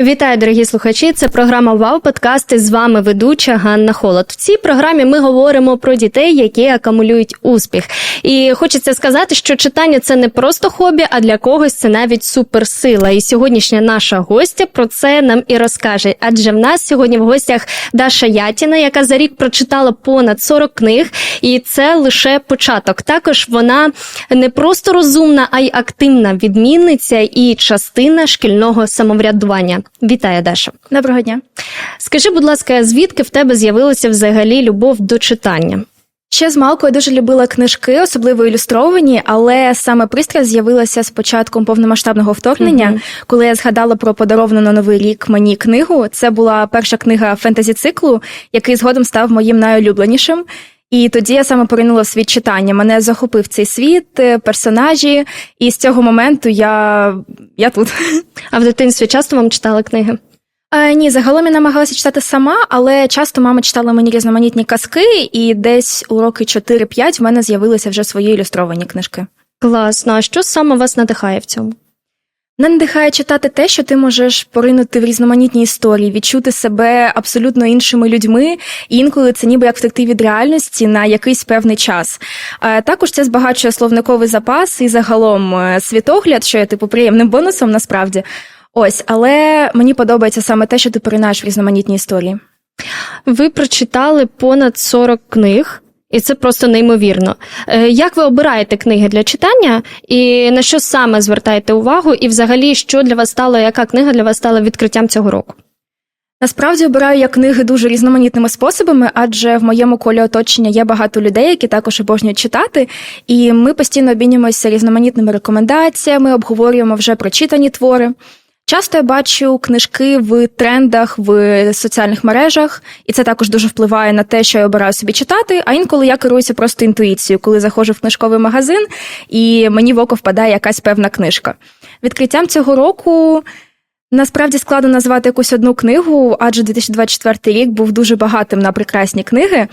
Вітаю, дорогі слухачі! Це програма Вау Подкасти. З вами ведуча Ганна Холод. В цій програмі ми говоримо про дітей, які акумулюють успіх. І хочеться сказати, що читання це не просто хобі, а для когось це навіть суперсила. І сьогоднішня наша гостя про це нам і розкаже. Адже в нас сьогодні в гостях Даша Ятіна, яка за рік прочитала понад 40 книг, і це лише початок. Також вона не просто розумна, а й активна відмінниця і частина шкільного самоврядування. Вітаю, Даша. Доброго дня. Скажи, будь ласка, звідки в тебе з'явилася взагалі любов до читання? Ще з малку я дуже любила книжки, особливо ілюстровані, але саме пристрасть з'явилася з початком повномасштабного вторгнення, Мгм. коли я згадала про подаровану на новий рік мені книгу. Це була перша книга фентезі циклу, який згодом став моїм найулюбленішим. І тоді я саме поринула в світ читання. Мене захопив цей світ, е, персонажі, і з цього моменту я, я тут. А в дитинстві часто вам читали книги? Е, ні, загалом я намагалася читати сама, але часто мама читала мені різноманітні казки, і десь у роки 4-5 в мене з'явилися вже свої ілюстровані книжки. Класно. А що саме вас надихає в цьому? Мене надихає читати те, що ти можеш поринути в різноманітні історії, відчути себе абсолютно іншими людьми, і інколи це ніби як втекти від реальності на якийсь певний час. Е, Також це збагачує словниковий запас і загалом е, світогляд, що є типу приємним бонусом насправді. Ось, але мені подобається саме те, що ти поринаєш в різноманітні історії. Ви прочитали понад 40 книг. І це просто неймовірно. Е, Як ви обираєте книги для читання, і на що саме звертаєте увагу? І взагалі, що для вас стало, яка книга для вас стала відкриттям цього року? Насправді обираю я книги дуже різноманітними способами, адже в моєму колі оточення є багато людей, які також обожнюють читати, і ми постійно обмінюємося різноманітними рекомендаціями, обговорюємо вже прочитані твори. Часто я бачу книжки в трендах в соціальних мережах, і це також дуже впливає на те, що я обираю собі читати. А інколи я керуюся просто інтуїцією, коли заходжу в книжковий магазин, і мені в око впадає якась певна книжка. Відкриттям цього року Насправді складно назвати якусь одну книгу, адже 2024 рік був дуже багатим на прекрасні книги.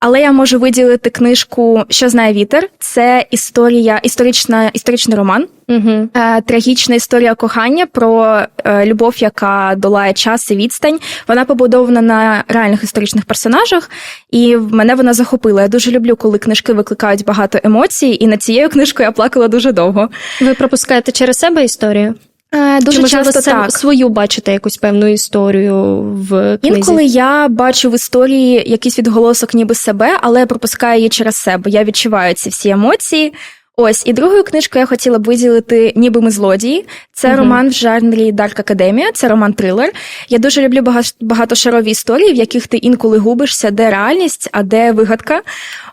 Але я можу виділити книжку Що знає вітер. Це історія, історична, історичний роман, Угу. трагічна історія кохання про е, любов, яка долає час і відстань. Вона побудована на реальних історичних персонажах, і мене вона захопила. Я дуже люблю, коли книжки викликають багато емоцій, і над цією книжкою я плакала дуже довго. Ви пропускаєте через себе історію? Е, дуже Чи, часто це так. свою бачите якусь певну історію в книзі? Інколи я бачу в історії якийсь відголосок ніби себе, але я пропускаю її через себе. Я відчуваю ці всі емоції. Ось і другою книжкою я хотіла б виділити Ніби ми злодії. Це Мгм. роман в жанрі Дарк Академія, це роман трилер. Я дуже люблю багато багатошарові історії, в яких ти інколи губишся, де реальність, а де вигадка.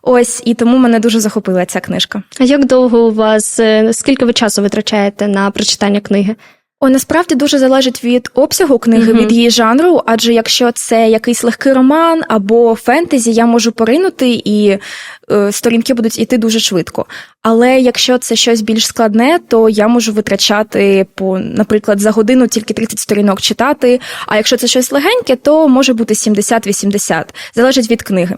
Ось і тому мене дуже захопила ця книжка. А як довго у вас, е, скільки ви часу витрачаєте на прочитання книги? О, насправді дуже залежить від обсягу книги, Мгм. від її жанру, адже якщо це якийсь легкий роман або фентезі, я можу поринути і е, сторінки будуть іти дуже швидко. Але якщо це щось більш складне, то я можу витрачати по, наприклад, за годину тільки 30 сторінок читати. А якщо це щось легеньке, то може бути 70-80. Залежить від книги.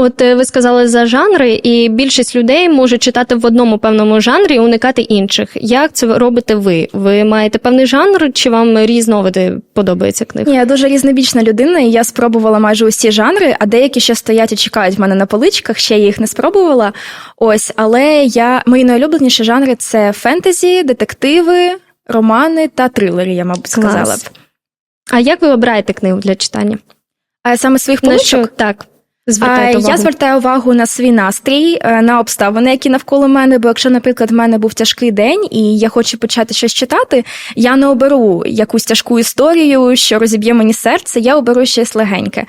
От е, ви сказали за жанри, і більшість людей може читати в одному певному жанрі і уникати інших. Як це робите ви? Ви маєте певний жанр, чи вам різновиди подобається книг? Ні, я дуже різнобічна людина, і я спробувала майже усі жанри, а деякі ще стоять і чекають в мене на поличках, ще я їх не спробувала. Ось, але я мої найулюбленіші жанри це фентезі, детективи, романи та трилери, я мабуть сказала Клас. б. А як ви обираєте книгу для читання? А саме своїх На що так а, звертаєте увагу? я звертаю увагу на свій настрій, е, на обставини, які навколо мене. Бо якщо, наприклад, в мене був тяжкий день і я хочу почати щось читати, я не оберу якусь тяжку історію, що розіб'є мені серце, я оберу щось легеньке.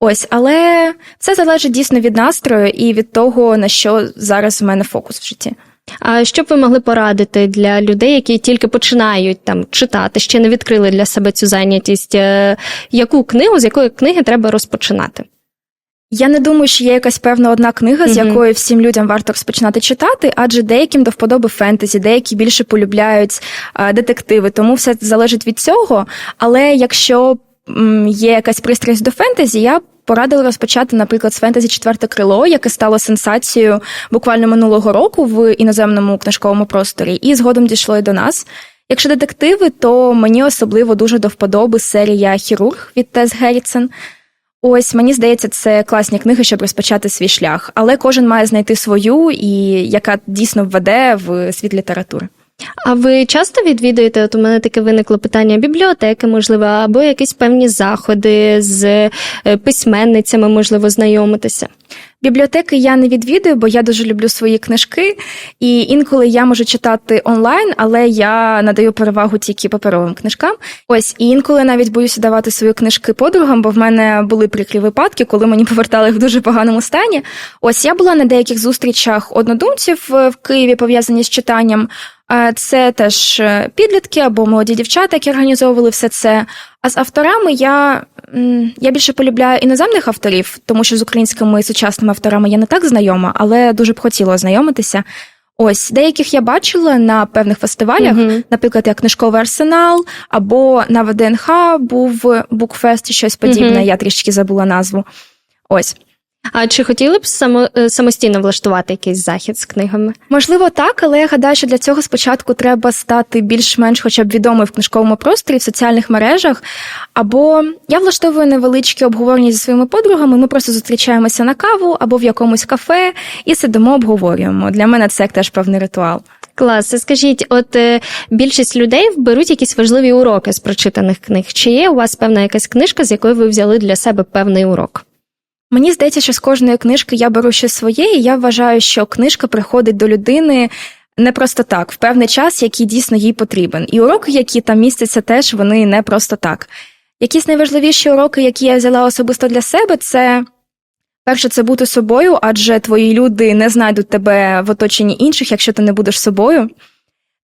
Ось, але це залежить дійсно від настрою і від того, на що зараз в мене фокус в житті. А що б ви могли порадити для людей, які тільки починають там читати, ще не відкрили для себе цю зайнятість? Е, Яку книгу, з якої книги треба розпочинати? Я не думаю, що є якась певна одна книга, з якої всім людям варто розпочинати читати, адже деяким до вподоби фентезі, деякі більше полюбляють а, детективи, тому все залежить від цього. Але якщо м, є якась пристрасть до фентезі, я порадила розпочати, наприклад, з фентезі Четверте крило, яке стало сенсацією буквально минулого року в іноземному книжковому просторі, і згодом дійшло і до нас. Якщо детективи, то мені особливо дуже до вподоби серія Хірург від Тес Геррітсен. Ось мені здається, це класні книги, щоб розпочати свій шлях, але кожен має знайти свою, і яка дійсно введе в світ літератури. А ви часто відвідуєте? От у мене таке виникло питання бібліотеки, можливо, або якісь певні заходи з е, письменницями, можливо, знайомитися. Бібліотеки я не відвідую, бо я дуже люблю свої книжки, і інколи я можу читати онлайн, але я надаю перевагу тільки паперовим книжкам. Ось і інколи навіть боюся давати свої книжки подругам, бо в мене були прикрі випадки, коли мені повертали в дуже поганому стані. Ось я була на деяких зустрічах однодумців е, в Києві, пов'язані з читанням. Це теж е, підлітки або молоді дівчата, які організовували все це. А з авторами я, я більше полюбляю іноземних авторів, тому що з українськими сучасними авторами я не так знайома, але дуже б хотіла ознайомитися. Ось деяких я бачила на певних фестивалях, Мгм. наприклад, як книжковий арсенал, або на ВДНХ був букфест щось подібне. Мгм. Я трішки забула назву. Ось. А чи хотіли б само, е, самостійно влаштувати якийсь захід з книгами? Можливо, так, але я гадаю, що для цього спочатку треба стати більш-менш хоча б відомою в книжковому просторі, в соціальних мережах. Або я влаштовую невеличкі обговорення зі своїми подругами. Ми просто зустрічаємося на каву або в якомусь кафе і сидимо, обговорюємо. Для мене це як теж певний ритуал. Клас, скажіть, от е, більшість людей беруть якісь важливі уроки з прочитаних книг. Чи є у вас певна якась книжка, з якої ви взяли для себе певний урок? Мені здається, що з кожної книжки я беру щось своє, і я вважаю, що книжка приходить до людини. Не просто так, в певний час, який дійсно їй потрібен. І уроки, які там містяться, теж вони не просто так. Якісь найважливіші уроки, які я взяла особисто для себе, це перше, це бути собою, адже твої люди не знайдуть тебе в оточенні інших, якщо ти не будеш собою.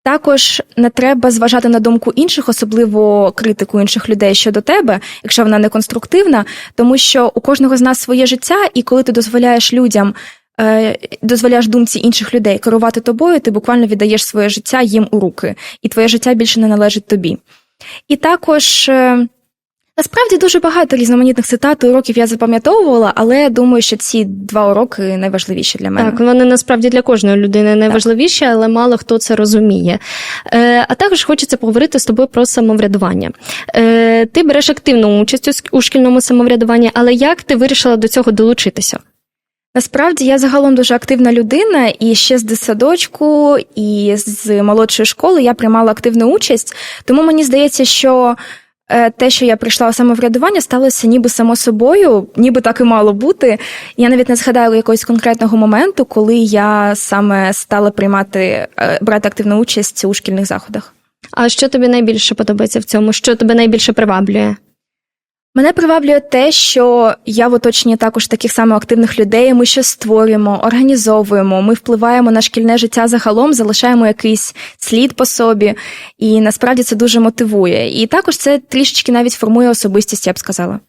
Також не треба зважати на думку інших, особливо критику інших людей щодо тебе, якщо вона не конструктивна, тому що у кожного з нас своє життя, і коли ти дозволяєш людям, е, дозволяєш думці інших людей керувати тобою, ти буквально віддаєш своє життя їм у руки, і твоє життя більше не належить тобі. І також. Насправді дуже багато різноманітних цитат і уроків я запам'ятовувала, але думаю, що ці два уроки найважливіші для мене. Так, вони насправді для кожної людини найважливіші, але мало хто це розуміє. Е, а також хочеться поговорити з тобою про самоврядування. Е, ти береш активну участь у шкільному самоврядуванні, але як ти вирішила до цього долучитися? Насправді я загалом дуже активна людина, і ще з дитсадочку, і з молодшої школи я приймала активну участь. Тому мені здається, що те, що я прийшла у самоврядування, сталося ніби само собою, ніби так і мало бути. Я навіть не згадаю якогось конкретного моменту, коли я саме стала приймати е, брати активну участь у шкільних заходах. А що тобі найбільше подобається в цьому? Що тебе найбільше приваблює? Мене приваблює те, що я в оточенні також таких само активних людей. Ми щось створюємо, організовуємо, ми впливаємо на шкільне життя загалом, залишаємо якийсь слід по собі, і насправді це дуже мотивує. І також це трішечки навіть формує особистість, я б сказала.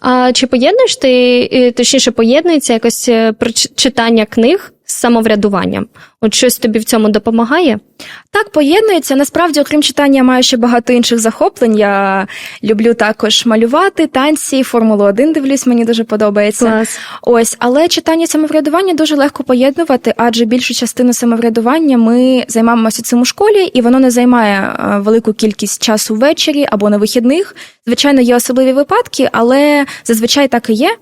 А чи поєднуєш ти, е, точніше, поєднується якось е, проч- читання книг самоврядуванням? От щось тобі в цьому допомагає? Так, поєднується. Насправді, окрім читання, я маю ще багато інших захоплень. Я люблю також малювати, танці, Формулу 1 дивлюсь, мені дуже подобається. Клас. Ось, але читання самоврядування дуже легко поєднувати, адже більшу частину самоврядування ми займаємося цим у школі, і воно не займає е, велику кількість часу ввечері або на вихідних. Звичайно, є особливі випадки, але зазвичай так і є.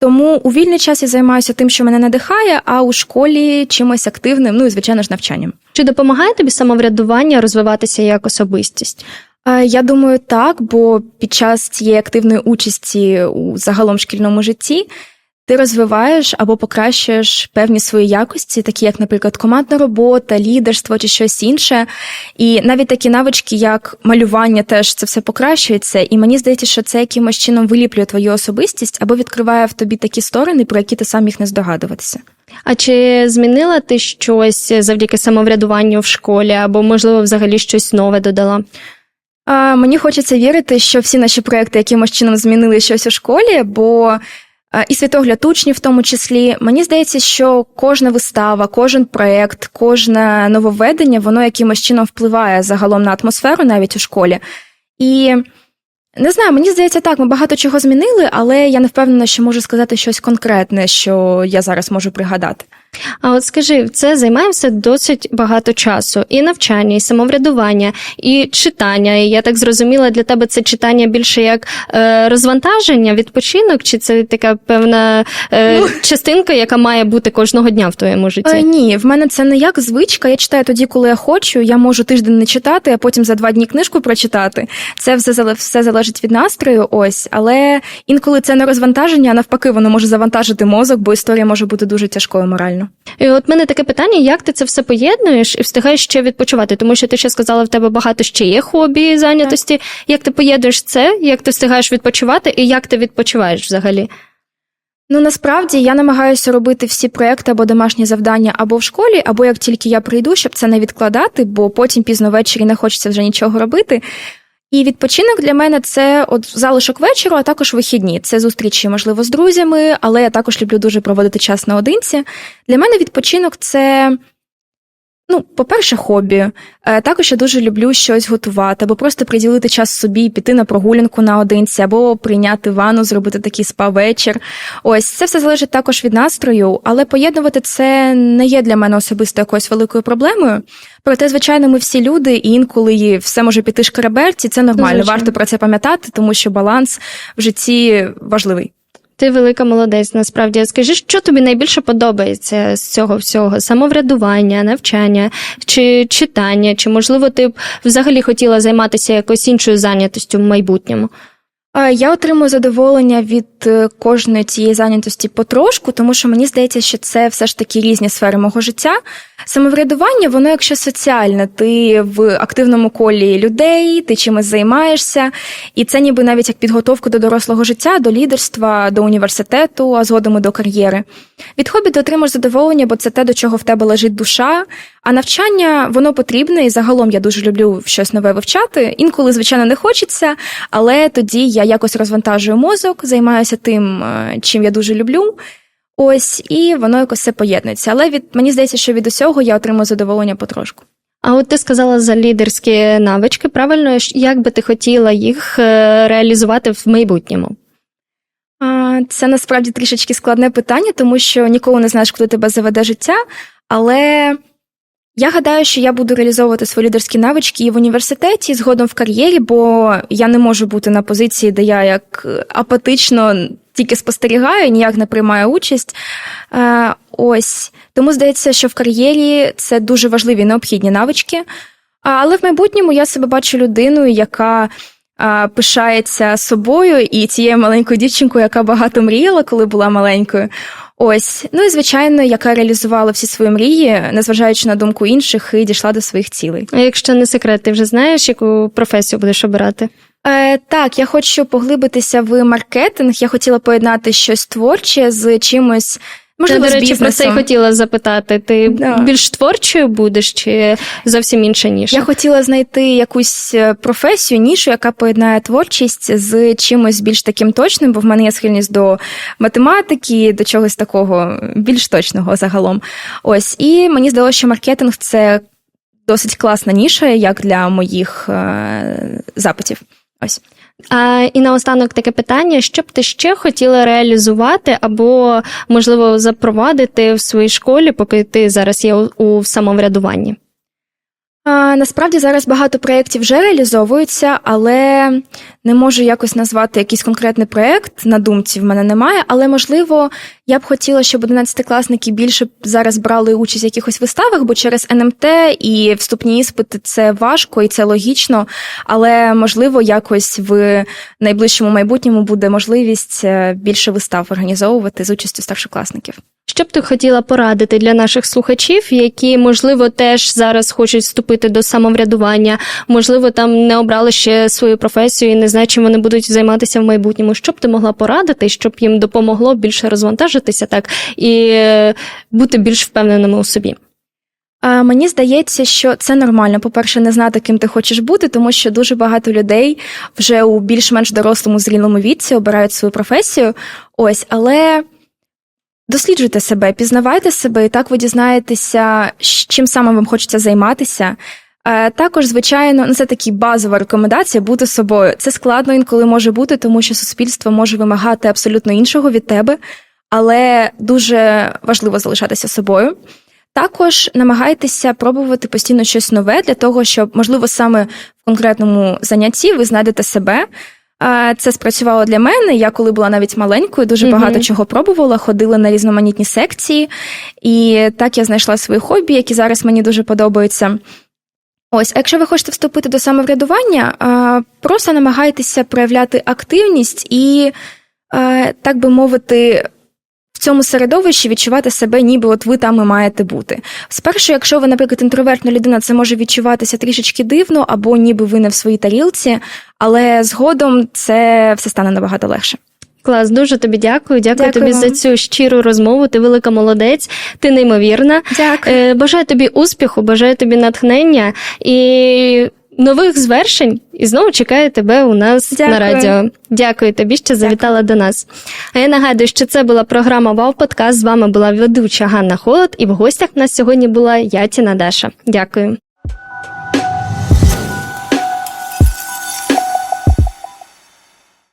Тому у вільний час я займаюся тим, що мене надихає, а у школі чимось активним, ну і звичайно ж навчанням. Чи допомагає тобі самоврядування розвиватися як особистість? Е, Я думаю, так, бо під час цієї активної участі у загалом шкільному житті ти розвиваєш або покращуєш певні свої якості, такі як, наприклад, командна робота, лідерство чи щось інше. І навіть такі навички, як малювання, теж це все покращується. І мені здається, що це якимось чином виліплює твою особистість або відкриває в тобі такі сторони, про які ти сам міг не здогадуватися. А чи змінила ти щось завдяки самоврядуванню в школі, або, можливо, взагалі щось нове додала? А, Мені хочеться вірити, що всі наші проекти якимось чином змінили щось у школі, бо і світогляд учнів, в тому числі, мені здається, що кожна вистава, кожен проект, кожне нововведення, воно якимось чином впливає загалом на атмосферу навіть у школі. І не знаю, мені здається, так, ми багато чого змінили, але я не впевнена, що можу сказати щось конкретне, що я зараз можу пригадати. А от скажи, це займає все досить багато часу. І навчання, і самоврядування, і читання. І я так зрозуміла, для тебе це читання більше як е, розвантаження, відпочинок, чи це така певна е, частинка, яка має бути кожного дня в твоєму житті? Е, ні, в мене це не як звичка. Я читаю тоді, коли я хочу. Я можу тиждень не читати, а потім за два дні книжку прочитати. Це все все залежить від настрою. Ось, але інколи це не розвантаження, а навпаки, воно може завантажити мозок, бо історія може бути дуже тяжкою морально. І от мене таке питання: як ти це все поєднуєш і встигаєш ще відпочивати? Тому що ти ще сказала, в тебе багато ще є хобі і зайнятості. Як ти поєднуєш це? Як ти встигаєш відпочивати, і як ти відпочиваєш взагалі? Ну насправді я намагаюся робити всі проекти або домашні завдання або в школі, або як тільки я прийду, щоб це не відкладати, бо потім пізно ввечері не хочеться вже нічого робити. І відпочинок для мене це от залишок вечора, а також вихідні. Це зустрічі, можливо, з друзями, але я також люблю дуже проводити час наодинці. Для мене відпочинок це. Ну, по-перше, хобі. Е, Також я дуже люблю щось готувати, або просто приділити час собі, піти на прогулянку наодинці, або прийняти ванну, зробити такий спа-вечір. Ось це все залежить також від настрою, але поєднувати це не є для мене особисто якоюсь великою проблемою. Проте, звичайно, ми всі люди, і інколи все може піти шкереберці, це нормально. Звичайно. Варто про це пам'ятати, тому що баланс в житті важливий. Ти велика молодець, насправді. Скажи, що тобі найбільше подобається з цього всього? Самоврядування, навчання чи читання? Чи можливо ти б взагалі хотіла займатися якоюсь іншою зайнятостю в майбутньому? Е, Я отримую задоволення від е, кожної цієї зайнятості потрошку, тому що мені здається, що це все ж таки різні сфери мого життя. Самоврядування, воно якщо соціальне, ти в активному колі людей, ти чимось займаєшся, і це ніби навіть як підготовка до дорослого життя, до лідерства, до університету, а згодом і до кар'єри. Від хобі ти отримуєш задоволення, бо це те, до чого в тебе лежить душа. А навчання воно потрібне, і загалом я дуже люблю щось нове вивчати. Інколи, звичайно, не хочеться, але тоді я якось розвантажую мозок, займаюся тим, е, чим я дуже люблю. Ось, і воно якось все поєднується. Але від мені здається, що від усього я отримую задоволення потрошку. А от ти сказала за лідерські навички, правильно, як би ти хотіла їх е, реалізувати в майбутньому? Це насправді трішечки складне питання, тому що ніколи не знаєш, куди тебе заведе життя. Але я гадаю, що я буду реалізовувати свої лідерські навички і в університеті, і згодом в кар'єрі, бо я не можу бути на позиції, де я як апатично тільки спостерігаю, ніяк не приймаю участь. Е, ось тому здається, що в кар'єрі це дуже важливі необхідні навички. Але в майбутньому я себе бачу людиною, яка пишається собою і цією маленькою дівчинкою, яка багато мріяла, коли була маленькою. Ось, ну і звичайно, яка реалізувала всі свої мрії, незважаючи на думку інших, і дійшла до своїх цілей. А якщо не секрет, ти вже знаєш, яку професію будеш обирати? Е, так, я хочу поглибитися в маркетинг. Я хотіла поєднати щось творче з чимось. Можливо, Ти, до речі, про це й хотіла запитати. Ти Да. більш творчою будеш чи зовсім інша ніша? Я хотіла знайти якусь е, професію, нішу, яка поєднає творчість з чимось більш таким точним, бо в мене є схильність до математики, до чогось такого більш точного загалом. Ось, і мені здалося, що маркетинг це досить класна ніша, як для моїх е, запитів. Ось. А, і наостанок таке питання: що б ти ще хотіла реалізувати або, можливо, запровадити в своїй школі, поки ти зараз є у, у самоврядуванні? Насправді зараз багато проєктів вже реалізовуються, але не можу якось назвати якийсь конкретний проєкт. На думці в мене немає. Але можливо, я б хотіла, щоб 11-класники більше зараз брали участь в якихось виставах, бо через НМТ і вступні іспити це важко і це логічно. Але можливо, якось в найближчому майбутньому буде можливість е, більше вистав організовувати з участю старшокласників. Що б ти хотіла порадити для наших слухачів, які, можливо, теж зараз хочуть вступити до самоврядування, можливо, там не обрали ще свою професію і не знають, чим вони будуть займатися в майбутньому. Що б ти могла порадити, щоб їм допомогло більше розвантажитися так і е, бути більш впевненими у собі? Мені здається, що це нормально. По-перше, не знати, ким ти хочеш бути, тому що дуже багато людей вже у більш-менш дорослому зрілому віці обирають свою професію. Ось, але досліджуйте себе, пізнавайте себе, і так ви дізнаєтеся, чим саме вам хочеться займатися. Е, Також, звичайно, ну це такі базова рекомендація бути собою. Це складно інколи може бути, тому що суспільство може вимагати абсолютно іншого від тебе. але дуже важливо залишатися собою. Також намагайтеся пробувати постійно щось нове для того, щоб, можливо, саме в конкретному занятті ви знайдете себе. Це спрацювало для мене. Я коли була навіть маленькою, дуже багато чого пробувала, ходила на різноманітні секції, і так я знайшла свої хобі, які зараз мені дуже подобаються. Ось, а якщо ви хочете вступити до самоврядування, просто намагайтеся проявляти активність і, так би мовити, в цьому середовищі відчувати себе, ніби от ви там і маєте бути. Спершу, якщо ви, наприклад, інтровертна людина, це може відчуватися трішечки дивно, або ніби ви не в своїй тарілці, але згодом це все стане набагато легше. Клас, дуже тобі дякую. Дякую, Дякую тобі вам. за цю щиру розмову. Ти велика молодець, ти неймовірна. Дякую. Е, Бажаю тобі успіху, бажаю тобі натхнення і нових звершень. І знову чекаю тебе у нас Дякую. на радіо. Дякую тобі, що завітала до нас. А я нагадую, що це була програма Вау Подкаст. З вами була ведуча Ганна Холод, і в гостях в нас сьогодні була я, Тіна Даша. Дякую.